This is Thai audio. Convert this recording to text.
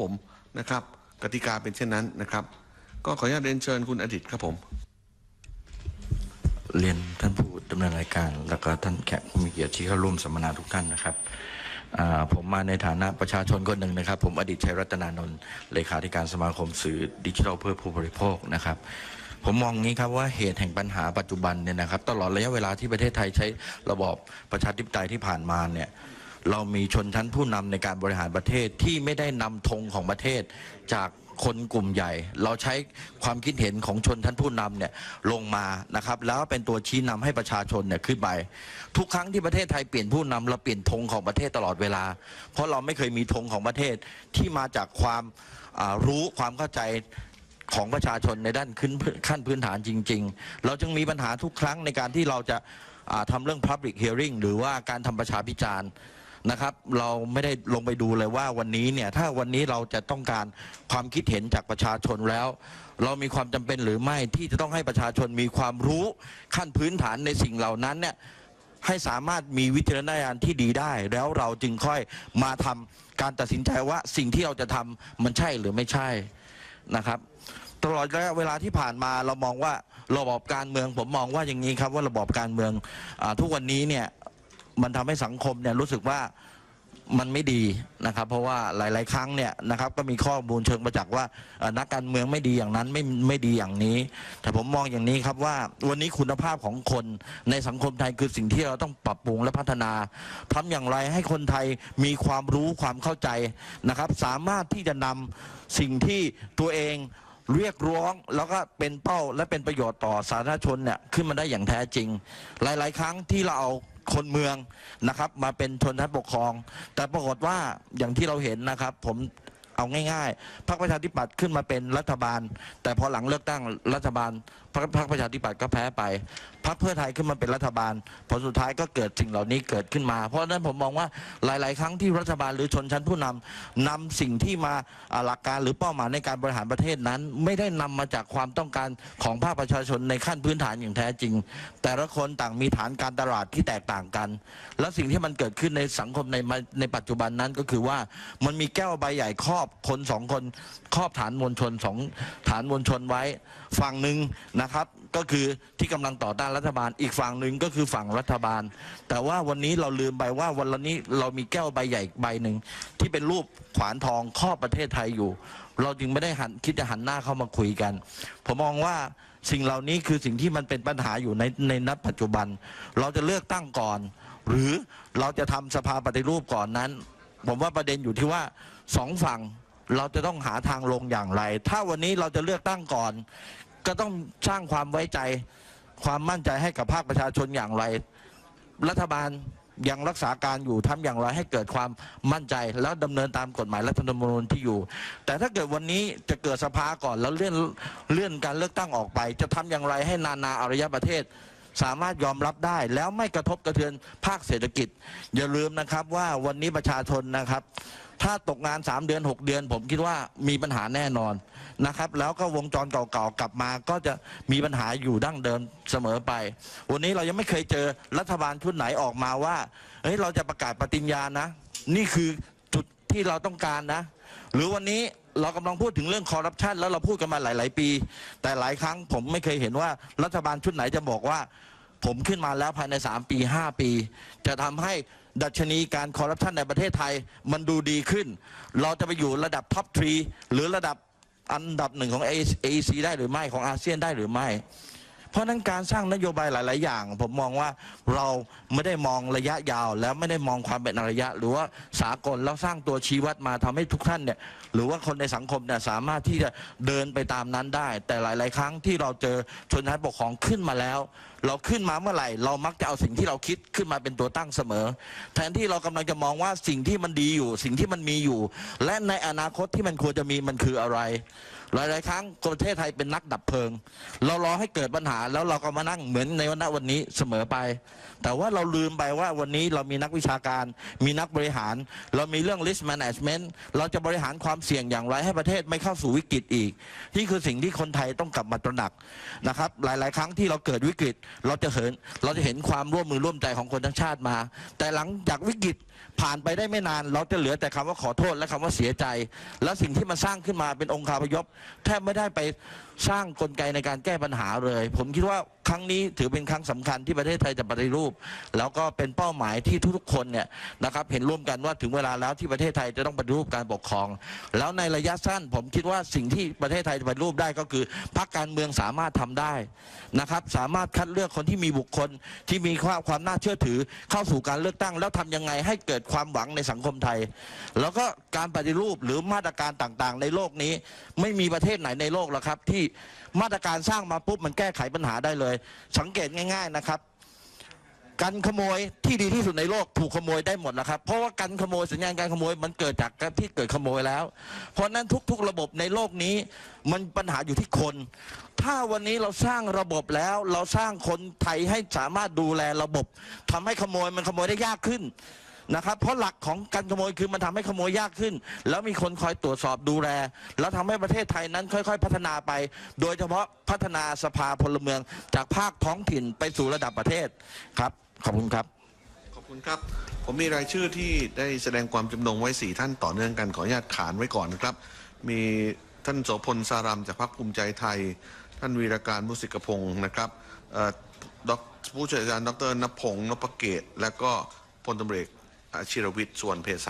ผมนะครับกติกาเป็นเช่นนั้นนะครับ ก็ขออนุญาตเรียนเชิญคุณอดิตครับผม เรียนท่านผู้ดำเนินรายการ แล้วก็ท่านแขกผู้มีเกียรติที่เข้าร่วมสัมมนาทุกท่านนะครับอ่าผมมาในฐานะประชาชนคนหนึ่งนะครับ ผมอดีตชัยรัตนานนท์เลขาธิการสมาคมสื่อดิจิทัลเพื่อผู้บริโภคนะครับ ผมมองงี้ครับว่าเหตุแห่งปัญหาปัจจุบันเนี่ยนะครับ ตลอดระยะเวลาที่ประเทศไทยใช้ระบอบประชาธิปไตยที่ผ่านมาเนี่ย เรามีชนชั้นผู้นำในการบริหารประเทศที่ไม่ได้นำธงของประเทศจากคนกลุ่มใหญ่ เราใช้ความคิดเห็นของชนชั้นผู้นำเนี่ยลงมานะครับ แล้วเป็นตัวชี้นำให้ประชาชนเนี่ยขึ้นไป ทุกครั้งที่ประเทศไทยเปลี่ยนผู้นำเราเปลี่ยนธงของประเทศตลอดเวลา เพราะเราไม่เคยมีธงของประเทศที่มาจากความรู้ความเข้าใจของประชาชนในด้านขึ้นขั้นพื้นฐานจริง ๆ เราจึงมีปัญหาทุกครั้งในการที่เราจะทำเรื่อง Public Hearing หรือว่าการทำประชาพิจารณ์ นะครับ เราไม่ได้ลงไปดูเลยว่าวันนี้เนี่ยถ้าวันนี้เราจะต้องการความคิดเห็นจากประชาชนแล้ว เรามีความจำเป็นหรือไม่ที่จะต้องให้ประชาชนมีความรู้ขั้นพื้นฐานในสิ่งเหล่านั้นเนี่ยให้สามารถมีวิจารณญาณที่ดีได้ แล้วเราจึงค่อยมาทำการตัดสินใจว่าสิ่งที่เราจะทำมันใช่หรือไม่ใช่นะครับ ตลอดระยะเวลาที่ผ่านมาเรามองว่าระบบการเมืองผมมองว่าอย่างนี้ครับว่าระบบการเมืองอทุกวันนี้เนี่ย มันทำให้สังคมเนี่ยรู้สึกว่ามันไม่ดีนะครับ เพราะว่าหลาย ๆ ครั้งเนี่ยนะครับก็มีข้อมูลเชิงประจักษ์ว่านักการเมืองไม่ดีอย่างนั้นไม่ไม่ดีอย่างนี้ แต่ผมมองอย่างนี้ครับว่าวันนี้คุณภาพของคนในสังคมไทยคือสิ่งที่เราต้องปรับปรุงและพัฒนาทำอย่างไรให้คนไทยมีความรู้ความเข้าใจนะครับ สามารถที่จะนำสิ่งที่ตัวเองเรียกร้องแล้วก็เป็นเป้าและเป็นประโยชน์ต่อสาธารณชนเนี่ยขึ้นมาได้อย่างแท้จริง หลาย ๆ ครั้งที่เราเอา คนเมืองนะครับ มาเป็นชนชั้นปกครอง แต่ปรากฏว่าอย่างที่เราเห็นนะครับ ผม เอาง่ายๆพรรคประชาธิปัตย์ขึ้นมาเป็นรัฐบาล แต่พอหลังเลือกตั้งรัฐบาลพรรคพรรคประชาธิปัตย์ก็แพ้ไปพรรคเพื่อไทยขึ้นมาเป็นรัฐบาลผลสุดท้ายก็เกิดสิ่งเหล่านี้เกิดขึ้นมา เพราะฉะนั้นผมมองว่าหลาย ๆ ครั้งที่รัฐบาลหรือชนชั้นผู้นำนำสิ่งที่มาอ่าหลักการหรือเป้าหมายในการบริหารประเทศนั้น ไม่ได้นำมาจากความต้องการของภาคประชาชนในขั้นพื้นฐานอย่างแท้จริง แต่ละคนต่างมีฐานการตลาดที่แตกต่างกัน และสิ่งที่มันเกิดขึ้นในสังคมในในปัจจุบันนั้นก็คือว่ามันมีแก้วใบใหญ่ครอบคนสองคนครอบฐานมวลชนสองฐานมวลชนไว้ ฝั่งหนึ่งนะครับ ก็คือที่กำลังต่อต้านรัฐบาล อีกฝั่งหนึ่งก็คือฝั่งรัฐบาล แต่ว่าวันนี้เราลืมไปว่าวันนี้เรามีแก้วใบใหญ่ใบหนึ่งที่เป็นรูปขวานทองครอบประเทศไทยอยู่ เราจึงไม่ได้หันคิดจะหันหน้าเข้ามาคุยกัน ผมมองว่าสิ่งเหล่านี้คือสิ่งที่มันเป็นปัญหาอยู่ในในนัดปัจจุบัน เราจะเลือกตั้งก่อน หรือเราจะทำสภาปฏิรูปก่อนนั้น ผมว่าประเด็นอยู่ที่ว่าสองฝั่ง เราจะต้องหาทางลงอย่างไร ถ้าวันนี้เราจะเลือกตั้งก่อน ก็ต้องสร้างความไว้ใจ ความมั่นใจให้กับภาคประชาชนอย่างไร รัฐบาลยังรักษาการอยู่ทำอย่างไรให้เกิดความมั่นใจ แล้วดำเนินตามกฎหมายรัฐธรรมนูญที่อยู่ แต่ถ้าเกิดวันนี้จะเกิดสภาก่อนแล้วเลื่อนเลื่อนการเลือกตั้งออกไป จะทำอย่างไรให้นานาอารยประเทศ สามารถยอมรับได้ แล้วไม่กระทบกระเทือนภาคเศรษฐกิจ อย่าลืมนะครับว่าวันนี้ประชาชนนะครับ ถ้าตกงาน 3 เดือน 6 เดือน ผมคิดว่ามีปัญหาแน่นอนนะครับ แล้วก็วงจรเก่าๆกลับมาก็จะมีปัญหาอยู่ดั้งเดิมเสมอไป วันนี้เรายังไม่เคยเจอรัฐบาลชุดไหนออกมาว่าเฮ้ยเราจะประกาศปฏิญญานะ นี่คือจุดที่เราต้องการนะ หรือวันนี้เรากำลังพูดถึงเรื่องคอร์รัปชันแล้วเราพูดกันมาหลาย ๆ ปี แต่หลายครั้งผมไม่เคยเห็นว่ารัฐบาลชุดไหนจะบอกว่า ผมขึ้นมาแล้วภายใน 3 ปี 5 ปี จะทำให้ดัชนีการคอร์รัปชันในประเทศไทยมันดูดีขึ้น เราจะไปอยู่ระดับท็อปทรีหรือระดับอันดับหนึ่งของ AEC ได้หรือไม่ของอาเซียนได้หรือไม่ เพราะฉะนั้นการสร้างนโยบายหลาย ๆ อย่าง ผมมองว่าเราไม่ได้มองระยะยาว แล้วไม่ได้มองความเป็นระยะ หรือว่าสากลแล้วสร้างตัวชี้วัดมาทำให้ทุกท่านเนี่ยหรือว่าคนในสังคมเนี่ยสามารถที่จะเดินไปตามนั้นได้ แต่หลาย ๆ ครั้งที่เราเจอชนชั้นปกครองขึ้นมาแล้ว เราขึ้นมาเมื่อไหร่ เรามักจะเอาสิ่งที่เราคิดขึ้นมาเป็นตัวตั้งเสมอ แทนที่เรากำลังจะมองว่าสิ่งที่มันดีอยู่ สิ่งที่มันมีอยู่ และในอนาคตที่มันควรจะมีมันคืออะไร หลาย ๆ ครั้งประเทศไทยเป็นนักดับเพลิง เรารอให้เกิดปัญหาแล้วเราก็มานั่งเหมือนในวันวันนี้เสมอไป แต่ว่าเราลืมไปว่าวันนี้เรามีนักวิชาการ มีนักบริหาร เรามีเรื่อง risk management เราจะบริหารความเสี่ยงอย่างไรให้ประเทศไม่เข้าสู่วิกฤตอีก นี่คือสิ่งที่คนไทยต้องกลับมาตระหนักนะครับ หลาย ๆ ครั้งที่เราเกิดวิกฤตเราจะเห็นเราจะเห็นความร่วมมือร่วมใจของคนทั้งชาติมา แต่หลังจากวิกฤตผ่านไปได้ไม่นาน เราจะเหลือแต่คำว่าขอโทษและคำว่าเสียใจ และสิ่งที่มันสร้างขึ้นมาเป็นองค์คาพยพแทบไม่ได้ไปสร้างกลไกในการแก้ปัญหาเลย ผมคิดว่า ครั้งนี้ถือเป็นครั้งสำคัญที่ประเทศไทยจะปฏิรูป แล้วก็เป็นเป้าหมายที่ทุกๆคนเนี่ยนะครับเห็นร่วมกันว่าถึงเวลาแล้วที่ประเทศไทยจะต้องปฏิรูปการปกครอง แล้วในระยะสั้นผมคิดว่าสิ่งที่ประเทศไทยจะปฏิรูปได้ก็คือพรรคการเมืองสามารถทำได้นะครับสามารถคัดเลือกคนที่มีบุคคลที่มีความความน่าเชื่อถือเข้าสู่การเลือกตั้ง แล้วทำยังไงให้เกิดความหวังในสังคมไทย แล้วก็การปฏิรูปหรือมาตรการต่างๆ ในโลกนี้ ไม่มีประเทศไหนในโลกหรอกครับที่มาตรการสร้างมาปุ๊บมันแก้ไขปัญหาได้เลยสังเกตง่าย ๆนะครับ การขโมยที่ดีที่สุดในโลกถูกขโมยได้หมดแล้วครับเพราะว่าการขโมยสัญญาณการขโมยมันเกิดจากการที่เกิดขโมยแล้ว เพราะฉะนั้นทุก ๆ ระบบในโลกนี้ มันปัญหาอยู่ที่คน ถ้าวันนี้เราสร้างระบบแล้ว เราสร้างคนไทยให้สามารถดูแลระบบทำให้ขโมยมันขโมยได้ยากขึ้น นะครับ เพราะหลักของการขโมยคือมันทำให้ขโมยยากขึ้น แล้วมีคนคอยตรวจสอบดูแล แล้วทำให้ประเทศไทยนั้นค่อย ๆ พัฒนาไป โดยเฉพาะพัฒนาสภาพลเมือง จากภาคท้องถิ่นไปสู่ระดับประเทศครับขอบคุณครับ ขอบคุณครับ ผมมีรายชื่อที่ได้แสดงความจำนงไว้สี่ท่านต่อเนื่องกันขออนุญาตขานไว้ก่อนนะครับ มีท่านโสพลสารัมจากพรรคภูมิใจไทย ท่านวีรการมุสิกพงศ์นะครับเอ่อดอกผู้ช่วยอาจารย์ดรนพงศ์นพเกต และก็พลตำรวจ อาชิรวิทย์ส่วนเภสัช